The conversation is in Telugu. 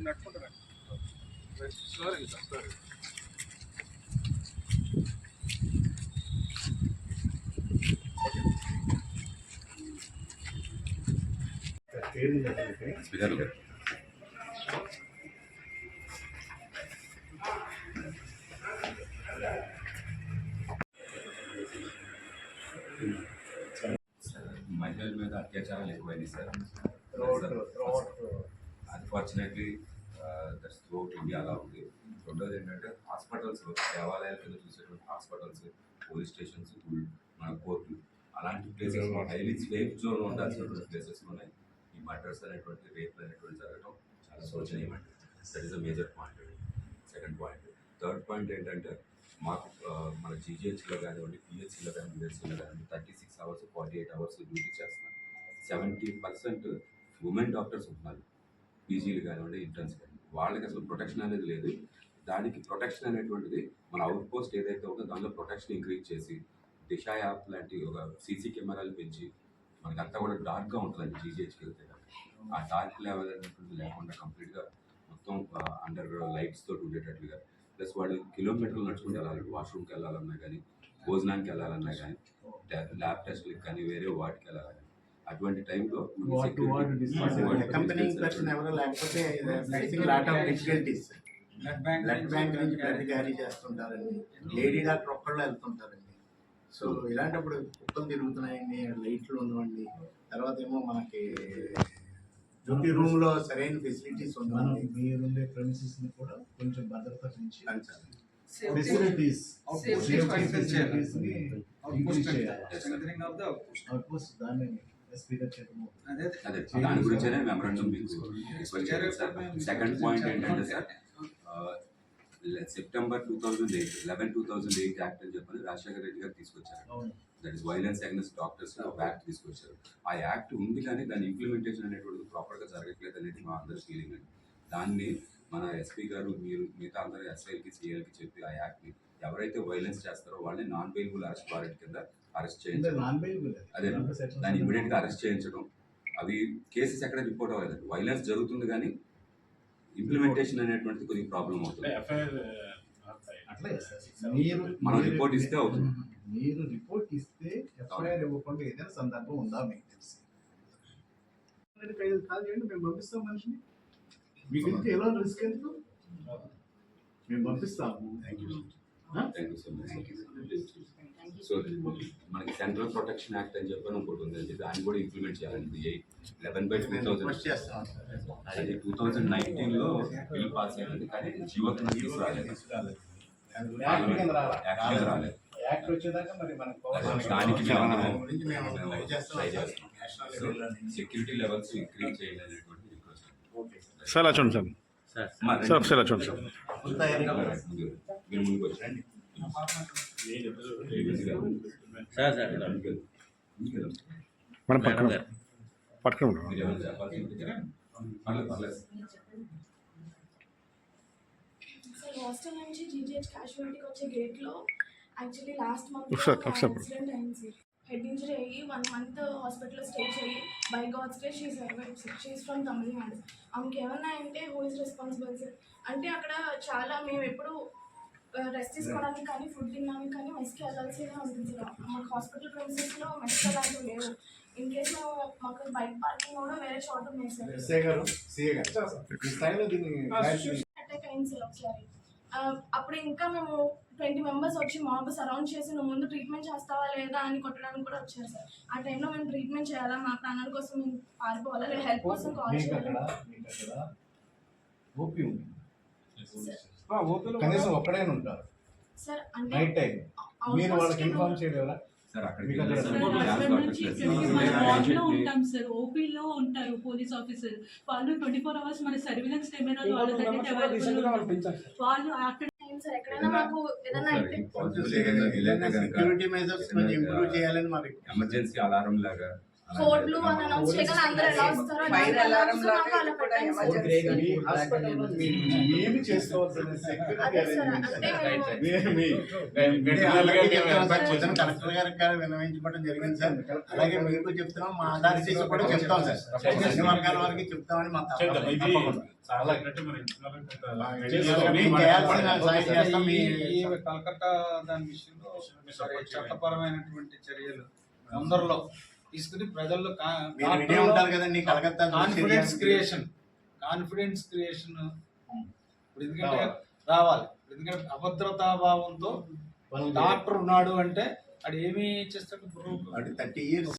నడుచుకుంటారా sorry sir sorry speaker garu అత్యాచారాలు ఎక్కువైనాయి sir. Unfortunately that's throughout India అలా ఉంది. రెండోది ఏంటంటే హాస్పిటల్స్ దేవాలయాల కింద చూసేటువంటి హాస్పిటల్స్ పోలీస్ స్టేషన్స్ మన కోర్టులు అలాంటి ప్లేసెస్ హైలీ సేఫ్ జోన్ ఉండాల్సినటువంటి ప్లేసెస్లోనే ఈ మర్డర్స్ అనేటువంటి రేపులు అనేటువంటి జరగడం చాలా శోచనీయమండి that is a major point second point third point ఏంటంటే మాకు ఆ, మన జీజీహెచ్లో కానివ్వండి పిహెచ్సిలో కానీ బిహెచ్సిలో కానివ్వండి thirty six hours forty eight hours duty చేస్తున్నాం సెవెంటీ పర్సెంట్ ఉమెన్ డాక్టర్స్ ఉంటున్నారు. పీజీలు కానివ్వండి ఇంటర్న్స్ కానివ్వండి. వాళ్ళకి అసలు ప్రొటెక్షన్ అనేది లేదు. దానికి ప్రొటెక్షన్ అనేటువంటిది మన అవుట్ పోస్ట్ ఏదైతే ఉందో దానిలో ప్రొటెక్షన్ ఇంక్రీజ్ చేసి దిశ యాప్ లాంటి ఒక సీసీ కెమెరాలు పెంచి మనకంతా కూడా డార్క్గా ఉంటుందండి జీజీహెచ్కి వెళ్తే ఆ డార్క్ లెవెల్ అనేటువంటిది లేకుండా కంప్లీట్గా మొత్తం అండర్ లైట్స్ తోటి ఉండేటట్లుగా. ప్లస్ వాళ్ళు కిలోమీటర్లు నడుచుకుంటూ వెళ్ళాలి. వాష్రూమ్కి వెళ్ళాలన్నా కానీ భోజనానికి వెళ్ళాలన్నా కానీ ల్యాబ్ టెస్ట్లకు కానీ వేరే వాటికి వెళ్ళాలని అటువంటి టైంలో పర్సన్ ఎవరో లేకపోతే facing lot of difficulties blood bank నుంచి బ్లడ్ క్యారీ చేస్తుంటారండి. లేడీ డాక్టర్ ఒక్కళ్ళు వెళ్తుంటారండి. సో ఇలాంటప్పుడు కుక్కలు తిరుగుతున్నాయండి లైట్లు ఉండవండి తర్వాత ఏమో మనకి డ్యూటీ రూమ్లో సరైన ఫెసిలిటీస్ ఉండవండి మీరుండే ప్రెమిసెస్ని కూడా కొంచెం భద్రత పెంచి పెంచాలి. ఫెసిలిటీస్. అవుట్ పోస్ట్ దాన్ని అదే దాని గురించేనే మెమరాండం మీకు సెకండ్ పాయింట్ ఏంటంటే sir September two thousand eight eleven two thousand eight act అని చెప్పని రాజశేఖర రెడ్డి గారు తీసుకొచ్చారు. That is violence against doctors ఒక యాక్ట్ తీసుకొచ్చారు. ఆ యాక్ట్ ఉంది కానీ దాని ఇంప్లిమెంటేషన్ అనేటువంటిది ప్రాపర్గా జరగట్లేదు అనేది మా అందరి ఫీలింగ్ అండి. దాన్ని మన ఎస్పీ గారు మీరు మిగతా అందరూ ఎస్ఐకి సిఐలకి చెప్పి ఆ యాక్ట్ని ఎవరైతే వైలెన్స్ చేస్తారో వాళ్ళని నాన్ బెయిలబుల్ అరెస్ట్ వారెంట్ కింద అరెస్ట్ అదే దాన్ని ఇమీడియట్గా అరెస్ట్ చేయించడం. అవి కేసెస్ ఎక్కడ రిపోర్ట్ అవ్వలేదు వైలెన్స్ జరుగుతుంది కానీ ఇంప్లిమెంటేషన్ అనేటువంటిది కొద్దిగా ప్రాబ్లం అవుతుంది. అట్లే. సార్ మీరు మనం రిపోర్ట్ ఇస్తే అవుతుంది. మీరు రిపోర్ట్ ఇస్తే ఎఫ్ఐఆర్ ఇవ్వకుండా ఏదైనా సందర్భం ఉందా మీకు తెలిసి? కాల్ చేయండి మేము పంపిస్తాం మనిషిని. మీకు ఎలా రిస్క్ ఎందుకు? మేము పంపిస్తాము. Thank you so much so మనకి సెంట్రల్ ప్రొటెక్షన్ యాక్ట్ అని చెప్పని ఇంకోటి ఉందండి దాన్ని కూడా ఇంప్లిమెంట్ చేయాలండి లెవెన్ బై టూ థౌసండ్ అది టూ థౌజండ్ నైన్టీన్లో బిల్ పాస్ అయ్యింది కానీ కింద కింద రాలేదు. యాక్ట్ వచ్చేదాకా మరి నుంచి. సెక్యూరిటీ లెవెల్స్ ఇంక్రీజ్ చేయాలి సార్. సార్ అలా చూడండి సార్ సార్ ఒకసారి అలా చూడండి సార్. సార్ సార్ మనం పక్కన చెప్పాల్సి ఉంటే సార్ హాస్టల్ నుంచి జీజీహెచ్ క్యాషువాలిటీకి వచ్చే గేట్లో యాక్చువల్లీ లాస్ట్ మంత్ ఒకసారి- ఒకసారి. హెడ్ ఇంజరీ అయ్యి వన్ మంత్ హాస్పిటల్లో స్టే చేయి. By God's day she survive sir she's from Tamil Nadu ఆమెకి ఏమన్నా అంటే హూ ఇస్ రెస్పాన్సిబుల్ సార్ అంటే అక్కడ చాలా మేము ఎప్పుడు రెస్ట్ తీసుకోవడానికి కానీ ఫుడ్ తినడానికి కానీ మెస్కి వెళ్ళాల్సిందే ఉంటుంది సార్ మాకు హాస్పిటల్ ప్రిన్సెస్లో మెస్ అలాంటివి లేవు. ఇన్ కేస్ మాకు బైక్ పార్కింగ్ కూడా వేరే చోట ఉన్నాయి సార్ అటాక్ అయింది సార్ ఒకసారి. ఆ, అప్పుడు ఇంకా మేము ట్వంటీ మెంబర్స్ వచ్చి మాబ్ సరౌండ్ చేసి నువ్వు ముందు ట్రీట్మెంట్ చేస్తావా లేదా? అని కొట్టడానికి కూడా వచ్చారు సార్. ఆ టైంలో మేము ట్రీట్మెంట్ చేయాలా? మా ప్రాణాల కోసం మేము పారిపోవాలా? లేదా హెల్ప్ కోసం కాల్ మీకు అక్కడ చేయాలి మీకు ఓపీ ఉంది. కనీసం ఒక్కడే ఉంటారు. సార్ అంటే నైట్ టైం. మీరు వాళ్ళకి ఇన్ఫార్మ్ మీకు ఉంటాం సార్. ఓపీలో ఉంటారు పోలీస్ ఆఫీసర్ వాళ్ళు ట్వంటీ ఫోర్ అవర్స్ మన సర్విలెన్స్ ఉంటారు వాళ్ళు అక్కడ ఏం సార్ ఎక్కడైనా మాకు ఏదైనా సెక్యూరిటీ మెజర్స్ కొంచెం ఇంప్రూవ్ చేయాలని మాకు ఎమర్జెన్సీ అలారం లాగా కోడ్లు అని అనౌన్స్ చేయగానే అందరూ ఎలా వస్తారో ఫైర్ అలారం అలా పెట్టండి సార్. మీరు ఏమి చేసుకోవాల్సిన సెక్యూరిటీ అదే సార్ అంటే మేము పొద్దున కలెక్టర్ గారికి కూడా విన్నవించుకోవడం జరిగింది సార్. అలాగే మీకు చెప్తున్నాం మా ఆధార్ చేసి కూడా చెప్తాం సార్. అన్ని వర్గాల వారికి చెప్తామని మా తప్పకుండా. ఇది తప్పకుండా. చాలా గట్టి మరి ఇంతకాలం కొంత చేసుకోండి. మీకు చేయాల్సిన సాయం చేస్తాం. మీ ఈ కలకత్తా దాని విషయంలో చట్టపరమైనటువంటి చర్యలు తొందరలో తీసుకుని ప్రజల్లో ఉంటారు కదండి Calcutta confidence creation confidence creation ఇప్పుడు ఎందుకంటే రావాలి. ఎందుకంటే అభద్రతా భావంతో డాక్టర్ ఉన్నాడు అంటే అది ఏమి చేస్తాడు? Thirty years.